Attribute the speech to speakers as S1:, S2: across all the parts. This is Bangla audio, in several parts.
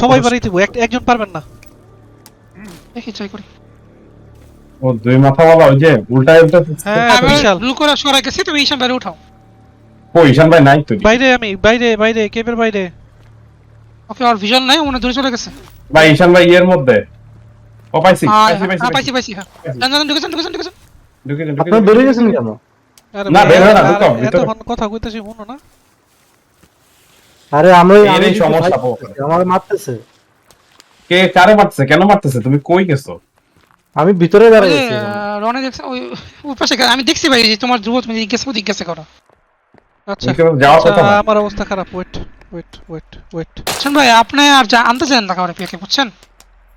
S1: সবাই বাড়িতে এক একজন পারবেন না।
S2: দেখি ট্রাই করি।
S3: ও দুই মাথা বাবা ওই যে উল্টা উল্টা
S1: হ্যাঁ
S2: আমি
S1: বিশাল।
S2: ব্লু করে সরাই গেছি তুমি ঈশান বাইরে উঠাও।
S3: ও ঈশান ভাই নাই তো।
S1: বাইরে আমি বাইরে বাইরে কেবের বাইরে।
S2: ওকে আর ভিজন নাই মনে হয় দূরে চলে গেছে।
S3: ভাই ঈশান ভাই ইয়ের মধ্যে। ও পাইছি
S2: আহ,
S3: পাইছি
S2: হ্যাঁ,
S3: পাইছি
S2: পাইছি। পাইছি হ্যাঁ। জান জান ঢুকেছেন ঢুকেছেন ঢুকেছেন।
S3: ঢুকে যান, ঢুকে
S4: বেরিয়ে গেছেন কেন?
S3: না, বের হয় না,
S1: আর
S3: ঢুকো, ভিতরে।
S1: কথা কইতেছি শুনো না।
S4: আরে আমরা আমি
S3: সমস্যা
S4: মারতেছে।
S3: কে কারে মারতেছে? কেন মারতেছে? তুমি কই গেছো?
S4: আমি ভিতরে দাঁড়িয়ে
S2: যে, রনে দেখছে ওই ওই পাশে আমি দেখছি ভাই যে তোমার ধ্রুব তুমি জিজ্ঞাসা জিজ্ঞাসা করো।
S1: আচ্ছা।
S3: যাওয়ার
S1: আচ্ছা,
S3: কথা না?
S1: আমার অবস্থা খারাপ। ওয়েট ওয়েট ওয়েট ওয়েট
S2: বুঝছেন ভাই আপনি আর যা আনতে চান না কাউরে পিয়াকে বুঝছেন?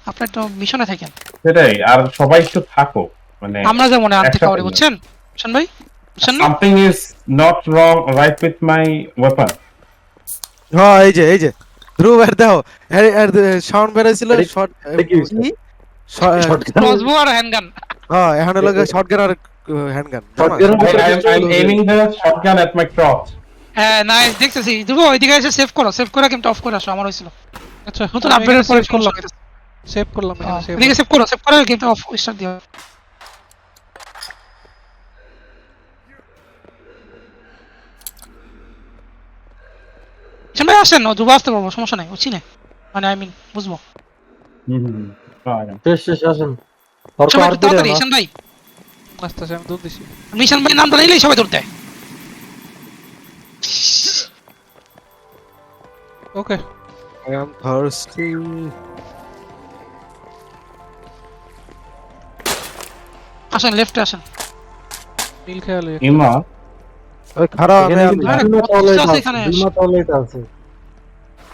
S2: আপনি একটু মিশনে থাকেন।
S3: সেটাই আর সবাই একটু থাকো মানে
S2: আমরা যেমন আনতে কাউরে। বুঝছেন? বুঝছেন ভাই বুঝছেন না।
S3: Something is not wrong right with my weapon
S5: হ্যাঁ এই যে এই যে। ধ্রুব আর দেখো সাউন্ড বেড়েছিল
S4: এটা-
S5: শর্ট
S4: এটা
S2: ক্রসবো আর হ্যান্ডগান
S5: হ্যাঁ এখন হলো shotgun R handgun
S3: I'm, I'm aiming the shotgun at
S2: হ্যাঁ নাইস দেখতেছি। ধ্রুব ওইদিকে এসে সেভ করো সেভ করে গেমটা অফ করে আসো আমার হয়েছিল।
S1: আচ্ছা
S2: নতুন আপডেটের পরে
S1: করলাম। সেভ করলাম এখানে save
S2: সেভ করো সেভ করে গেমটা অফ স্টার্ট দিও। ঈশান আসেন ও ধ্রুব আসতে পারব সমস্যা নাই বুঝছি না মানে আই মিন বুঝব।
S4: না।
S2: ভাই। সবাই ধরতে
S1: ওকে।
S5: I am thirsty.
S2: আসেন লেফটে আসেন।
S1: নীল খেয়ালে
S3: ইমা?
S5: ওই খারাপ
S4: ওলাইট
S2: আছে।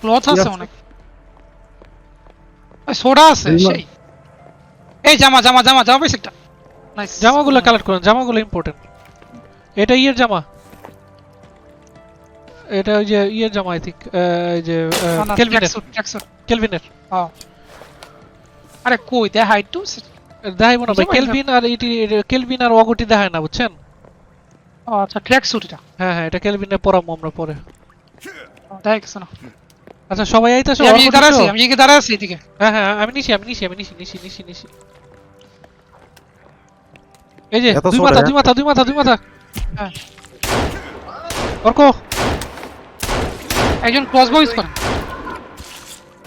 S2: ক্লথ আছে? অনেক। ওই সোডা আছে সেই। এই জামা জামা জামা জামা পাইছে একটা নাইস
S1: জামাগুলো কালেক্ট করেন জামাগুলো ইম্পর্টেন্ট এটা ইয়ের জামা। এটা ওই যে ইয়ের জামা আই থিঙ্ক এই যে কেলভিনের কেলভিনের
S2: আরে কই দে হাইট টু
S1: দেখাইবো না ভাই কেলভিন আর এটি কেলভিন আর অগটি দেখায় না বুঝছেন?
S2: আচ্ছা ট্র্যাকস্যুট এটা।
S1: হ্যাঁ হ্যাঁ এটা কেলভিনের পরামো আমরা পরে।
S2: দেখা গেছে না।
S1: আচ্ছা সবাই আইতাছে?
S2: আমি দাঁড়া আছি? আমি এদিকে দাঁড়া আছি এদিকে?
S1: হ্যাঁ হ্যাঁ আমি নিছি আমি নিছি আমি নিছি নিছি নিছি নিছি। এই যে দুই মাথা
S5: হ্যাঁ?
S1: দুই মাথা দুই মাথা দুই মাথা।
S2: হ্যাঁ।
S1: অর্ক।
S2: একজন ক্রসবো ইউজ করেন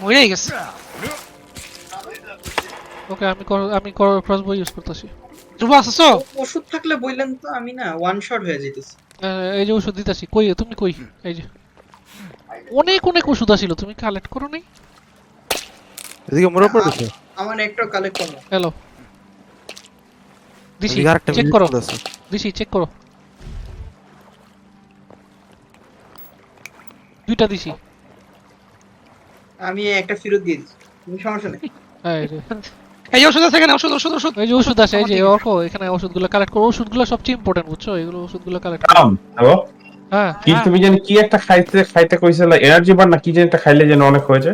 S2: মরেই গেছে।
S1: ওকে আমি কর- আমি ক্রসবো ইউজ করতেছি।
S2: ধ্রুব আসছো
S6: ওষুধ থাকলে বললেন তো আমি না ওয়ান শট হয়ে যেতেছি
S1: এই যে ওষুধ দিতেছি কই তুমি কই? এই যে। অনেক অনেক ওষুধ আছিল তুমি কালেক্ট করো নাই
S5: এদিকে মরে পড়েছে।
S6: আমার একটা কালেক্ট করো।
S1: হ্যালো দিছি চেক করো। দিছি চেক করো। দুইটা দিছি।
S6: আমি একটা ফেরত দিয়ে দিচ্ছি কোনো সমস্যা নেই।
S1: হ্যাঁ, এই
S2: ওষুধ আছে এখানে ওষুধ ওষুধ ওষুধ।
S1: এই যে ওষুধ আছে এই যে অর্ক এখানে ওষুধগুলো কালেক্ট করো। ওষুধগুলো সবচেয়ে ইম্পর্টেন্ট বুঝছ? এগুলো ওষুধগুলো কালেক্ট
S3: হ্যালো?
S1: হ্যাঁ
S3: কি
S2: হ্যাঁ।
S3: তুমি জানি কি একটা খাইতে খাইতে কইছিল এনার্জি বার না কি জানি একটা খাইলে যেন অনেক হয়েছে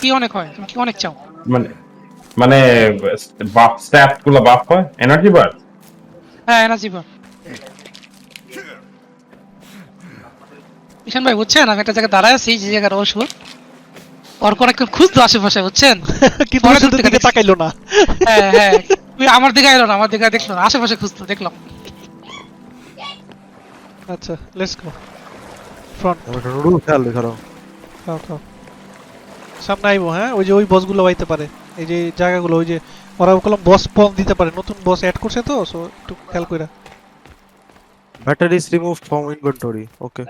S2: কি অনেক হয়? তুমি কি অনেক চাও?
S3: মানে মানে বাপ স্ট্যাপগুলো বাপ হয়? এনার্জি বার
S2: হ্যাঁ এনার্জি বার ঈশান ভাই বুঝছেন? আমি একটা জায়গায় দাঁড়ায় আছি যে জায়গার ওষুধ ওর কোন একটা খুঁজতো আশেপাশে বুঝছেন?
S1: কিন্তু
S2: দূর
S1: দিকে তাকাইলো না।
S2: হ্যাঁ হ্যাঁ। আমার দিকে এলো না আমার দিকে দেখল না। আশেপাশে খুঁজতো দেখলাম
S1: আচ্ছা লেটস গো ফ্রন্ট
S5: রুল খেয়াল রেখো
S1: খাও খাও। সামনে আইবো হ্যাঁ? ওই যে ওই বসগুলো আইতে পারে। এই যে জায়গাগুলো ওই যে ওরা কলম বস পম দিতে পারে। নতুন বস অ্যাড করছে তো সো একটু খেয়াল কইরা।
S5: Batteries remove from inventory okay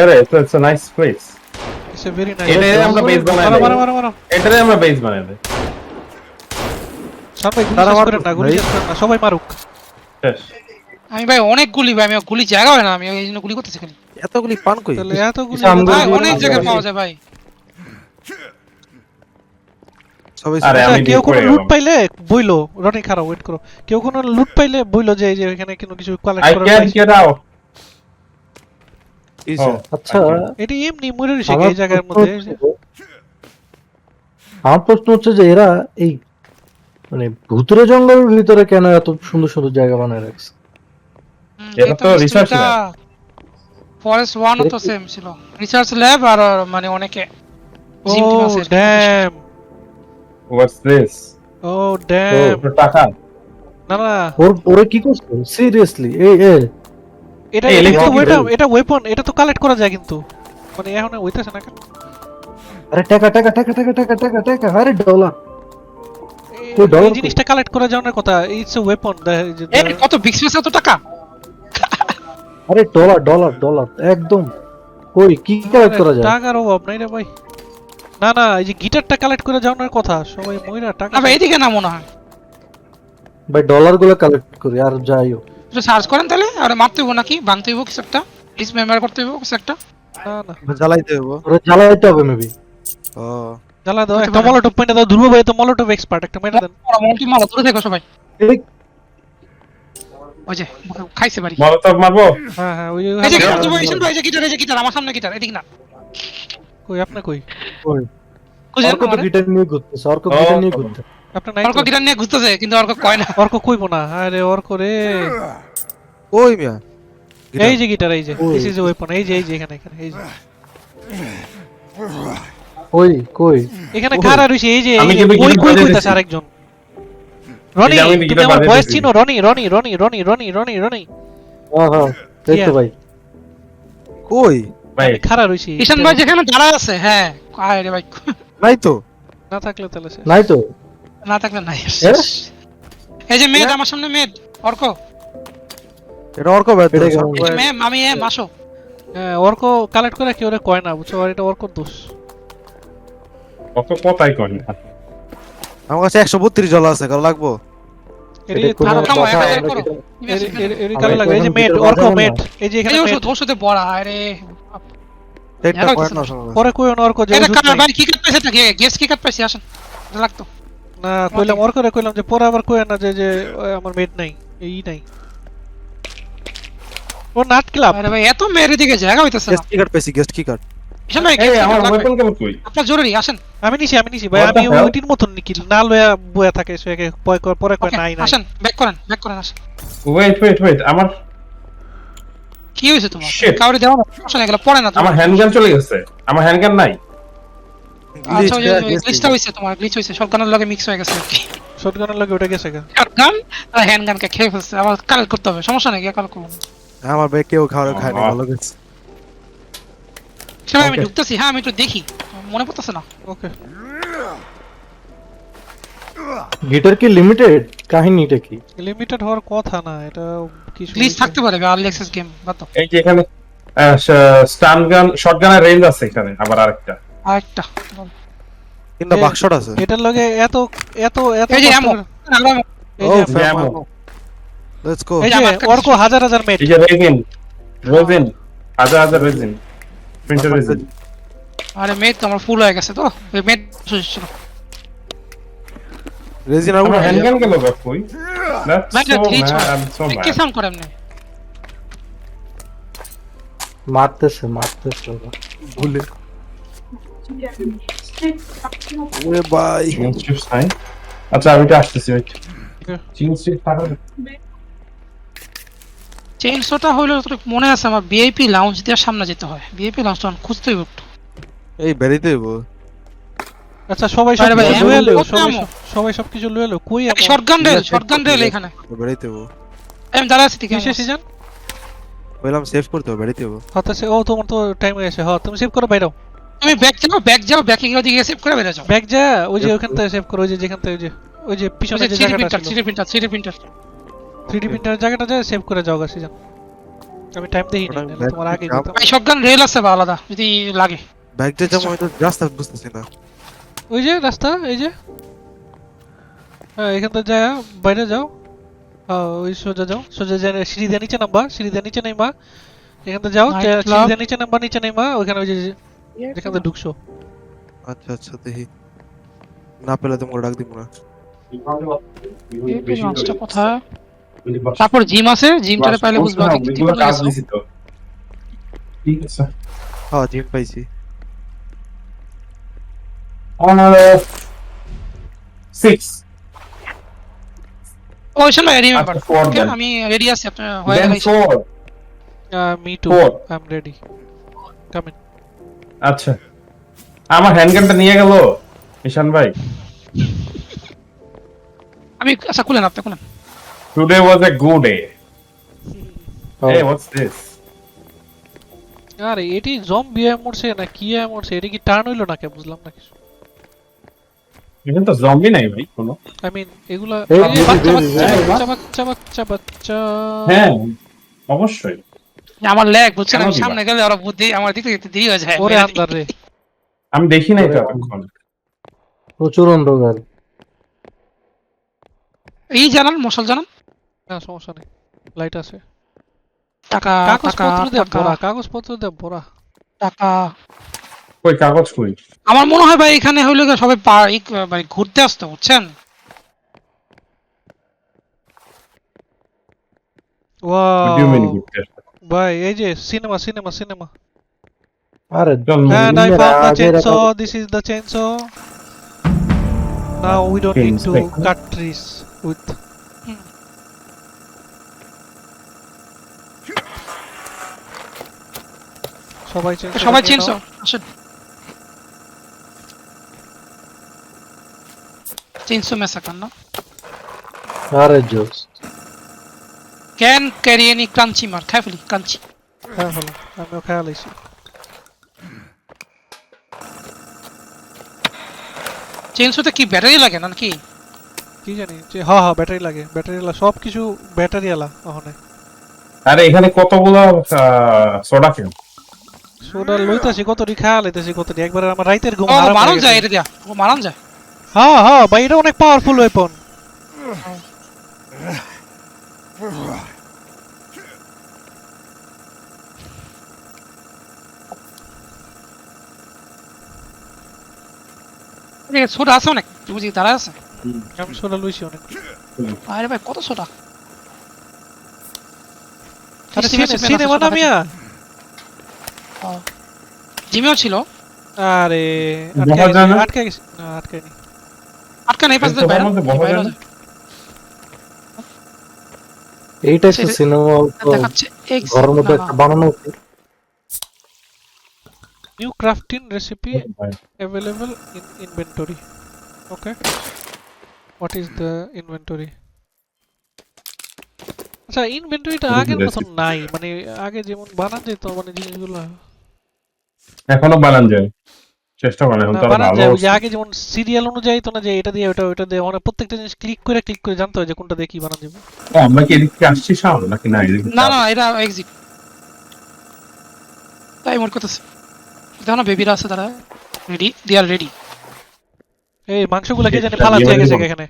S3: আরে it's it's a nice place
S1: it's a very nice
S3: এটাই আমরা base বানাই দেই।
S1: মারো মারো মারো
S3: এটারে আমরা বেস বানাই দেই
S1: সবাই গুলি
S5: তারা
S1: শেষ
S5: মারুক
S1: করেন না গুলি
S5: ভাই।
S1: শেষ করেন না সবাই মারুক।
S3: শেষ
S2: আমি ভাই অনেক গুলি ভাই আমি গুলি জায়গা হয় না আমি এই জন্য গুলি করতেছি খালি।
S5: এতগুলি পান কই?
S1: তাহলে এত গুলি
S2: ভাই
S4: গুলি
S2: অনেক। জায়গায় পাওয়া যায় ভাই।
S5: সবাই
S3: আরে আমি
S1: কেউ কোনো
S3: করে
S1: লুট পাইলে বইলো রনি খারাপ ওয়েট করো। কেউ কোনো লুট পাইলে বইলো যে এই যে এখানে কোনো কিছু কালেক্ট
S3: আই
S1: করার
S3: ক্যান
S1: পাইছে।
S3: গেট আউট
S5: ইসে
S4: আচ্ছা
S1: এটি এমনি মরে রয়েছে
S4: আমার
S1: এই জায়গার
S4: প্রশ্ন
S1: মধ্যে
S4: হচ্ছে- আমার প্রশ্ন হচ্ছে যে এরা এই মানে ভুতুরে জঙ্গলের ভিতরে কেন এত সুন্দর সুন্দর জায়গা বানায় রাখছে?
S3: এটা তো research
S2: ফরেস্ট ওয়ানও তো সেম ছিল। রিসার্চ ল্যাব আর মানে অনেকে।
S1: ও damn
S3: what's this
S1: oh damn
S3: টাকা।
S1: না না।
S4: ওর ওরে কি করছ? সিরিয়াসলি এই এ
S3: এই।
S1: এটা এটা। এটা ওয়েপন এটা তো কালেক্ট করা যায় কিন্তু। মানে এখন হইতাছে না কেন?
S4: আরে টাকা টাকা টাকা টাকা টাকা টাকা টাকা আরে ডলার
S1: এই-
S4: ওই dollar
S1: এই জিনিসটা কালেক্ট করা যাওয়ার কথা ইটস এ ওয়েপন
S2: এ কত বিগ স্পেস এত টাকা?
S4: আরে ডলার ডলার ডলার একদম। কই কি কালেক্ট করা যায়?
S1: টাকার অভাব নাই রে ভাই। না না এই যে গিটারটা কালেক্ট করে যাওয়ার কথা সবাই মইরা টাকা
S2: না ভাই এদিকে না। মনে হয়
S4: ভাই ডলারগুলো কালেক্ট করি আর যাই হোক।
S2: একটু সার্চ করেন তাহলে আর মারতে হইব নাকি? ভাঙতে হইব কিছু একটা? ডিসমেম্বার করতে হইব কিছু একটা?
S1: না না।
S5: জ্বালাইতে হইব।
S4: ওরে জ্বালাইতে হবে মেবি
S5: ও।
S1: জ্বালা দাও একটা। মলোটপ পেনে দাও ধ্রুব ভাই তো মলোটপ এক্সপার্ট একটা মেরে দেন।
S2: মন্টি মারা দূরে থেকো সবাই। ওই যে খাইছে বাড়ি।
S3: মলতব মারবো?
S1: হ্যাঁ হ্যাঁ ওই
S2: এই যে
S1: ওই-
S2: গিটার ভাই এই যে গিটার এই যে গিটার আমার সামনে গিটার এদিকে না
S1: কই আপনি কই?
S4: কই?
S2: খুঁজেন
S4: অর্ক তো। গিটার নিয়ে ঘুরতেছে অর্ক
S3: ও।
S4: গিটার নিয়ে ঘুরতে
S1: আপনি নাই
S2: অর্ক গিটার নিয়ে ঘুরতেছে কিন্তু অর্ক কয় না।
S1: অর্ক কইবো না। আরে অর্ক রে।
S5: ওই মিয়া।
S1: এই যে গিটার এই যে। দিস ইজ ওয়েপন এই যে এই যে এখানে এখানে এই যে।
S4: কই কই?
S1: এখানে কারা রইছে এই যে
S3: আমি
S1: এই যে
S3: কিন্তু
S1: কই
S3: গিটার
S1: কই
S3: বাজিয়ে
S1: কইতাছে আরেকজন। রনি
S3: এই যে আমি
S1: তুমি আমার ভয়েস চিনো? রনি রনি রনি রনি রনি রনি। রনি
S4: হ্যাঁ হ্যাঁ এই তো ভাই।
S5: কই?
S3: ভাই।
S1: খারা রইছি
S2: ঈশান ভাই যেখানে দাঁড়ায় আছে হ্যাঁ। ভাই।
S5: নাই তো।
S1: না থাকলে তাহলে
S4: নাই তো।
S2: না থাকলে নাই এই যে মেদ আমার সামনে মেদ অর্ক।
S5: এটা অর্ক ব্যাট
S2: ম্যাম আমি এম আসো।
S1: হ্যাঁ অর্ক কালেক্ট করে কি ওরে কয় না বুঝছ? আর এটা অর্কর দোষ।
S3: কত কথাই কই না।
S5: আমার কাছে একশো বত্রিশ ডলার আছে লাগবো?
S1: কালো লাগে এই যে
S4: কোনো
S1: মেট
S4: গিটার
S1: অর্ক
S4: বাজাবো না।
S1: মেট এই যে এখানে
S2: এই
S1: মেট
S2: ওষুধ ওষুধে বড়া আরে।
S5: এটা
S2: হ্যাঁ,
S5: পয়েন্ট না
S1: পরে কইও না অর্ক যে
S2: এটা
S1: ওষুধ
S2: কার?
S1: নাই।
S2: ভাই কি কাট পাইছে এটা গেস কি কাট পাইছে আসেন লাগতো।
S1: না কইলাম অর্করে কইলাম যে পরে আবার কইও না যে যে আমার মেট নাই এই নাই। ও নাট ক্লাব
S2: আরে ভাই এত মেরে দিকে জায়গা হইতেছে না।
S5: গেস্ট কি কার্ড পেয়েছি গেস্ট কি কার্ড
S2: ভাই
S3: এই আমার ওয়েপন কেমন কই?
S2: আপনার জরুরি আসেন।
S1: আমি নিছি আমি নিছি ভাই আমি? ওইটির মতন নিকি না লয়া বয়া থাকে সে একে পরে কয়- পরে কয় নাই নাই।
S2: আসেন ব্যাক করেন ব্যাক করেন আসেন।
S3: ওয়েট ওয়েট ওয়েট আমার
S2: কি হয়েছে তোমার. কাউরে দেওয়া না নেই এগুলো পড়ে না
S3: আমার হ্যান্ডগান চলে গেছে। আমার হ্যান্ডগান নাই।
S2: আচ্ছা ওই গ্লিচটা হইছে তোমার গ্লিচ হইছে শটগানের লগে মিক্স হয়ে গেছে
S1: শটগানের লাগে ওটা গেছে গা।
S2: শটগান আর হ্যান্ড খেয়ে ফেলছে আবার কালেক্ট করতে হবে সমস্যা নেই গিয়ে কালেক্ট
S5: আমার ভাই কেউ খাওয়া খায় না ভালো গেছে।
S2: আমি ঢুকতেছি হ্যাঁ আমি একটু দেখি মনে পড়তেছে না।
S1: ওকে
S4: গিটার কি লিমিটেড কাহিনীটা কি?
S1: লিমিটেড হওয়ার কথা না এটা কিছু
S2: গ্লিচ থাকতে পারে আর্লি অ্যাক্সেস গেম দাও।
S3: এই যে এখানে স্টান গান শটগানের রেঞ্জ আছে এখানে আবার আরেকটা।
S2: আরেকটা
S1: এ-
S5: বাক্সটা আছে।
S1: এটার লগে এত এত এত
S2: এই যে
S1: এই
S5: ও
S1: যে
S3: যে
S5: লেটস গো
S1: এই যে অর্ক হাজার হাজার মেট
S3: এই যে রেজিন রেজিন হাজার হাজার রেজিন প্রিন্টার রেজিন
S2: আরে মেট তো আমার ফুল হয়ে গেছে তো। ওই মেট ছিল
S5: রেজিন আর
S3: হ্যান্ডগান গেল বাপ কই?
S2: কি. সাউন্ড করে এমনি।
S4: মারতেছে মারতেছে
S5: ভুলে ওরে ভাই।
S3: নাই। আচ্ছা আমি তো আসতেছি ওয়েট
S1: Okay.
S3: চিকেন স্ট্রিপ থাকা
S2: চেইনসটা হইল তোর মনে আছে আমার ভিআইপি লাউঞ্জ দিয়ে সামনে যেতে হয়। ভিআইপি লাউঞ্জ তখন খুঁজতে হইব
S5: এই বেরিতে হইব।
S1: আচ্ছা সবাই সব লয়ে এলো সবাই? সব- কিছু লয়ে এলো কই?
S2: শটগান রেল শটগান রেল এখানে।
S5: বেরিতে হইব।
S2: আমি দাঁড়া আছি ঠিক
S1: কিসে
S2: আছে
S1: সিজন
S5: বললাম সেভ করতে হবে বেরিতে হইব।
S1: হতে ও তোমার তো টাইম হয়ে গেছে। হ্যাঁ তুমি সেভ করো বাইরাও
S2: তুমি ব্যাক যাও ব্যাক যাও ব্যাকে গিয়ে ওদিকে সেভ করে বেরো যাও
S1: ব্যাগ যা ওই যে ওখান থেকে সেভ করো ওই যে যেখান থেকে ওই যে ওই যে পিছনে যে জায়গাটা
S2: প্রিন্টার
S1: ছিল।
S2: Three printer three printer
S1: 3D প্রিন্টারের জায়গাটা যায় সেভ করে যাও গা সিজন আমি টাইম
S5: ওটা
S1: না তোমার আগে
S2: ভাই শটগান রেল আছে বা আলাদা যদি লাগে।
S5: ব্যাগ যে যেমন হয়তো রাস্তা বুঝতেছি না।
S1: ওই যে রাস্তা এই যে। হ্যাঁ এখান থেকে যায় বাইরে যাও। হ্যাঁ ওই সোজা যাও। সোজা যায় সিঁড়ি দিয়ে নিচে নামবা সিঁড়ি দিয়ে নিচে নামবা। এখান থেকে যাও যা-. সিঁড়ি দিয়ে নিচে নামবা নিচে নামবা ওখানে ওই যে যেখান থেকে ঢুকছো।
S5: আচ্ছা আচ্ছা দেখি। না পেলে তোমাকে ডাক দিব না।
S2: কোথায়? তারপর জিম আছে? জিমটারে পাইলে বুঝবা
S3: কাজ
S2: গেছো
S3: তো। ঠিক আছে।
S5: হ্যাঁ জিম পাইছি।
S3: সিক্স।
S2: ও শোনো রিমেম্বার
S3: আচ্ছা.
S2: আমি রেডি আছি আপনার হয়ে
S1: Uh, me too.
S3: Four.
S1: I'm ready. Come in.
S3: আচ্ছা। আমার হ্যান্ডগানটা নিয়ে গেল ঈশান ভাই।
S2: আমি আচ্ছা খুলেন আপনি খুলেন।
S3: Today was a good day Hey, what's this?
S1: আরে এটি জম্বি হয়ে মরছে না কি হয়ে মরছে? এটা কি টার্ন হইল না কে বুঝলাম না কিছু।
S3: এখানে তো জম্বি নাই ভাই কোনো।
S1: আই মিন এগুলা বাচ্চা বাচ্চা বাচ্চা বাচ্চা বাচ্চা।
S3: হ্যাঁ অবশ্যই।
S2: আমার ল্যাগ বুঝছেন? আমি সামনে গেলে ওরা বুদ্ধি আমার দিকে যেতে দেরি হয়ে যায়।
S1: ওরে আন্দার রে।
S3: আমি দেখি নাই তো এতক্ষণ।
S4: প্রচুর অন্ধকার।
S2: এই জানান মশাল জানান।
S1: না সমস্যা নেই। লাইট আছে।
S2: টাকা
S1: কাগজপত্র দিয়ে ভরা কাগজপত্র দিয়ে ভরা
S2: টাকা।
S3: কই কাগজ কই?
S2: আমার মনে হয় ভাই এখানে হইল গিয়ে সবাই মানে ঘুরতে আসতো বুঝছেন?
S3: Do you
S1: ওয়াও
S3: ঘুরতে আসবে?
S1: ভাই এই যে সিনেমা সিনেমা সিনেমা
S4: আরে
S1: And I found the chainsaw. This is the chainsaw. Now we don't need to
S3: Chainsaw.
S1: cut trees with. সবাই চেঞ্জ
S2: সবাই চেঞ্জ আসেন চেঞ্জো মেসাকার না
S4: আরে জোস
S2: ক্যান ক্যারি এনি ক্রাঞ্চি মার খাই ফেলি ক্রাঞ্চি
S1: হ্যাঁ হলো আমিও খেয়াল আইছি
S2: চেঞ্জোতে কি ব্যাটারি লাগে না নাকি?
S1: কি জানি যে হ্যাঁ হ্যাঁ ব্যাটারি লাগে। ব্যাটারি আলা সব কিছু ব্যাটারি আলা ওখানে
S3: আরে এখানে কতগুলো সোডা কেন
S1: সোডা লইতাছি কতটি খেয়াল লইতাছি কতটি? একবার আমার রাইতের ঘুম
S2: ও
S1: হারাম
S2: মারান যায়। এটা দিয়া। ও মারান যায়।
S1: হ্যাঁ হ্যাঁ ভাই এটা অনেক পাওয়ারফুল ওয়েপন
S2: সোডা আছে অনেক। বুঝি দাঁড়া আছে?
S1: আমি সোডা লইছি অনেক।
S2: আরে ভাই কত সোডা জিমেও ছিল?
S1: আরে আটকে গেছি আটকে আটকে নি
S2: আটকা নেই। পাশ বাইরে?
S4: এইটা সিনেমা
S2: দেখাচ্ছে
S4: ঘরের মধ্যে একটা বানানো উচিত
S1: ক্রাফটিং রেসিপি
S3: ভাই,
S1: available in inventory. Okay. What is the inventory? আচ্ছা ইনভেন্টরিটা আগের মতন নাই মানে আগে যেমন বানান যেত মানে জিনিসগুলো।
S3: এখনও বানান যায়। চেষ্টা করেন এখন
S1: না,
S3: তো ভালো
S1: যে আগে যেমন সিরিয়াল অনুযায়ী তো না যে এটা দিয়ে ওটা ওটা দিয়ে মানে প্রত্যেকটা জিনিস ক্লিক করে ক্লিক করে জানতে হয় যে কোনটা দিয়ে কি বানান যাবে।
S3: আমরা কি এদিক থেকে আসছি সামনে নাকি না?
S2: না না এটা এক্সিট তাই মোর কথা দেখো না বেবিরা আছে তারা রেডি দে আর রেডি
S1: এই মাংসগুলো কে জানি ফালা
S3: দিয়ে
S1: গেছে এখানে?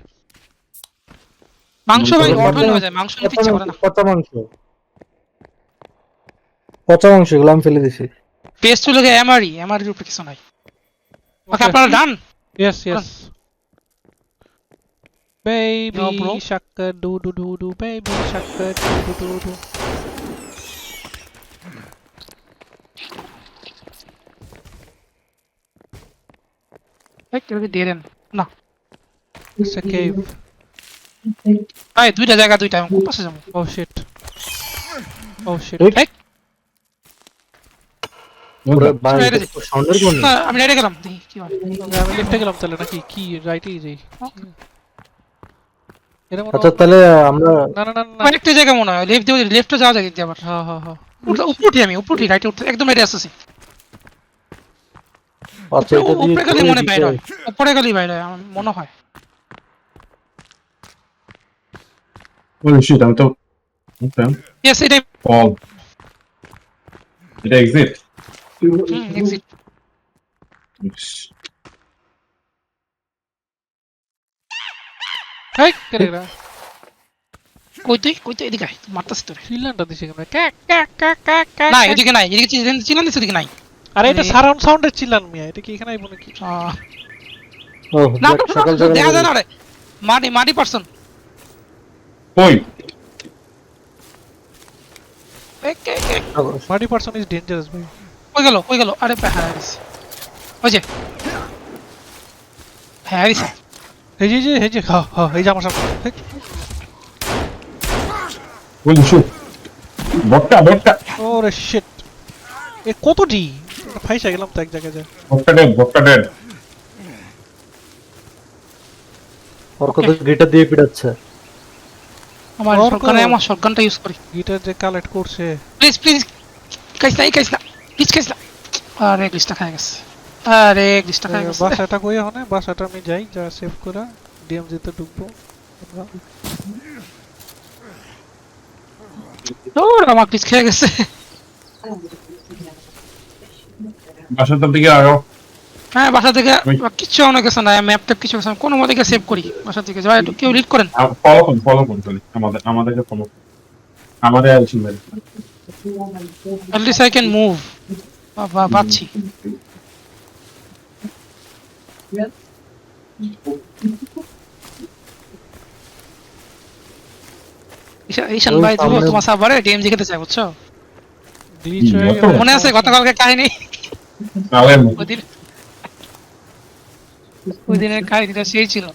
S2: মাংস ভাই অর্ডার হয়ে যায় মাংস নিতে ইচ্ছা করে না
S4: পচা মাংস? পচা মাংস? এগুলো আমি ফেলে দিছি।
S2: পেস্ট হলো গিয়ে এমআরই এমআরির উপরে কিছু নাই। ওকে. আপনারা ডান
S1: Yes, yes. Baby
S2: No,
S1: shark do do do do. Baby shark do do do do.
S2: কেউ দিয়ে দেন না
S1: It's a cave.
S2: ভাই দুইটা জায়গা দুইটা আমি কোন পাশে যাব?
S1: Oh. Oh
S4: বাইরে
S2: যে-
S4: সাউন্ডের কোন
S2: না, আমি রেডি গেলাম। কি
S1: আমি লিফটে গেলাম তাহলে নাকি? কি রাইটেই যাই
S4: আচ্ছা
S1: হয়-
S4: তাহলে আমরা
S1: না না না না
S2: আমার একটা জায়গা মনে হয়। লেফট দিয়ে লেফটে যাওয়া যায় দিয়ে আবার।
S1: হ্যাঁ হ্যাঁ হ্যাঁ।
S2: উপরে উপরে উঠি আমি উপরে উঠি রাইটে উঠতে একদম রেডি আসতেছি।
S4: আচ্ছা এটা দিয়ে
S2: উপরে গেলে মনে বাইরে
S4: হয়।
S2: উপরে গেলেই বাইরে হয় আমার মনে হয়।
S3: Oh shit, আমি তো Okay.
S2: ইয়েস এটাই
S3: Fall. এটা এক্সিট
S2: এক্সিট কই তুই? কই তুই? এদিকে মারতাছিস তোরে।
S1: ফিনল্যান্ডটা দিছে কেমনে ক্যাক ক্যাক ক্যাক ক্যাক
S2: না এদিকে নাই এদিকে চিল্লান চিল্লান দিছে এদিকে নাই।
S1: আরে এটা
S2: মানে-
S1: সারাউন্ড সাউন্ডের চিল্লান মিয়া এটা কি এখানে আইবো নাকি?
S2: আহ,
S4: ও
S2: না
S4: দেখ, সকাল সকাল
S2: দেখা যায় না রে মাটি মাটি পারসন
S3: কই?
S1: পারসন ইজ ডেঞ্জারাস ভাই।
S2: কই গেল কই গেল? আরে হ্যাঁ দিছে ওই যে। হ্যাঁ দিছে
S1: এই যে এই যে এই যে হ্যাঁ হ্যাঁ এই যে আমার সামনে।
S3: shit. ভোটকা ভোটকা
S1: ওরে শিট এ কতটি ফাইসা গেলাম তো এক জায়গায় যা
S3: ভোটকা ডেড ভোটকা ডেড
S4: অর্ক তো গিটার দিয়ে পিটাচ্ছে।
S2: আমার শটগানে আমার শটগানটা ইউজ করি।
S1: গিটার যে কালেক্ট করছে।
S2: প্লিজ প্লিজ কাইস না কাইস না প্লিজ কাইস না আরে গ্লিচটা খাই গেছে। আরে গ্লিচটা খাই গেছে।
S1: বাসাটা কই ওখানে বাসাটা আমি যাই যা সেভ করে। ডিএমজি তে ঢুকবো। আমরা।
S2: আমার গ্লিচ খেয়ে গেছে।
S3: বাসাটার দিকে আগাও
S2: হ্যাঁ বাসা থেকে অনেক গেছে না ম্যাপ ট্যাপ কিছু। কোনো মতে সেভ করি। বাসা থেকে যাই একটু কেউ লিড করেন।
S3: ফলো করুন ফলো করুন তাহলে আমাদের আমাদেরকে ফলো আমাদের মেরে
S2: বাবা পাচ্ছি। ঈশা- ঈশান ভাই তোমার সাবারে ডিএমজি খেতে চাই বুঝছ? মনে আছে গতকালকে কাহিনী? ওই দিন ওই দিনের কাহিনীটা সেই ছিল।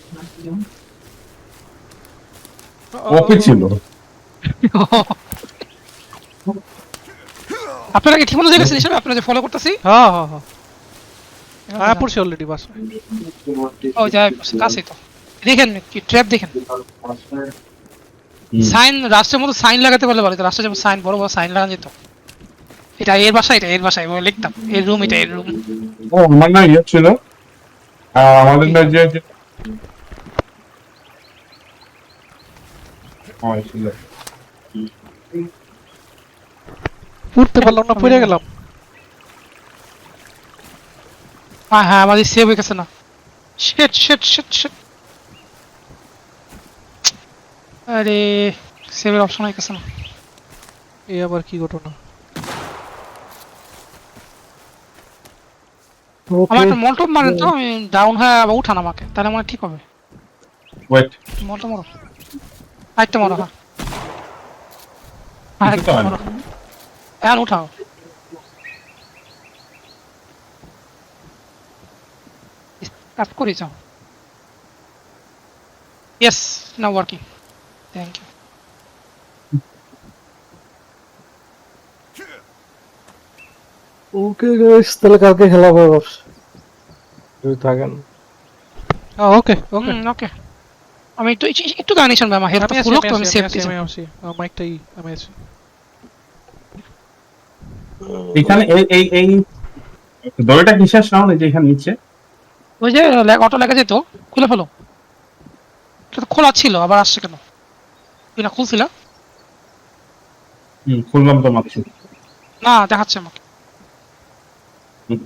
S3: ওপি ছিল?
S2: আপনারা কি ঠিকমতো দেখেছেন হিসেবে আপনারা যে ফলো করতেছি?
S1: হ্যাঁ হ্যাঁ হ্যাঁ। হ্যাঁ পড়ছি অলরেডি বাস।
S2: ও যাই কাছে তো। দেখেন কি ট্র্যাপ দেখেন। সাইন রাষ্ট্রের মতো সাইন লাগাতে পারলে ভালো। রাষ্ট্রে যেমন সাইন বড় বড় সাইন লাগানো যেত। এটা এর বাসা এটা এর বাসা এভাবে লিখতাম। এর রুম এটা এর রুম
S3: ও আমার না ইয়ে ছিল আমাদের না যে।
S1: উঠতে পারলাম না পড়ে গেলাম।
S2: হ্যাঁ হ্যাঁ আমাদের সেভ হয়ে গেছে না। শেট শেট শেট শেট আরে সেভের অপশন হয়ে গেছে না।
S1: এই আবার কি ঘটনা?
S2: আমার একটা মল্টপ মারেন তো আমি ডাউন হয়ে আবার উঠান আমাকে তাহলে মনে ঠিক হবে।
S3: Wait,
S2: মল্টপ মারো। আরেকটা মারো হ্যাঁ। আরেকটা
S3: হয়।
S2: মারো। এখন উঠাও। কাজ করে যাও। Yes now working thank you
S4: okay guys তাহলে কালকে খেলা হবে থাকেন।
S1: ওকে ওকে
S2: ওকে আমি একটু একটু গান ভাই আমার
S1: আমি আছি
S2: তো আমি সেভ
S1: আছি
S2: দিছি
S1: আমি আছি। মাইকটাই আমি আছি।
S3: এখানে এই এই এই দড়িটা কিসের সাউন্ড এই যে এখানে নিচে।
S2: ওই যে অটো লেগে যেত খুলে ফেলো। তো খোলা ছিল আবার আসছে কেন? তুই না খুলছিল?
S3: হুম খুললাম তো মাত্র
S2: না দেখাচ্ছে আমাকে।
S3: হুম।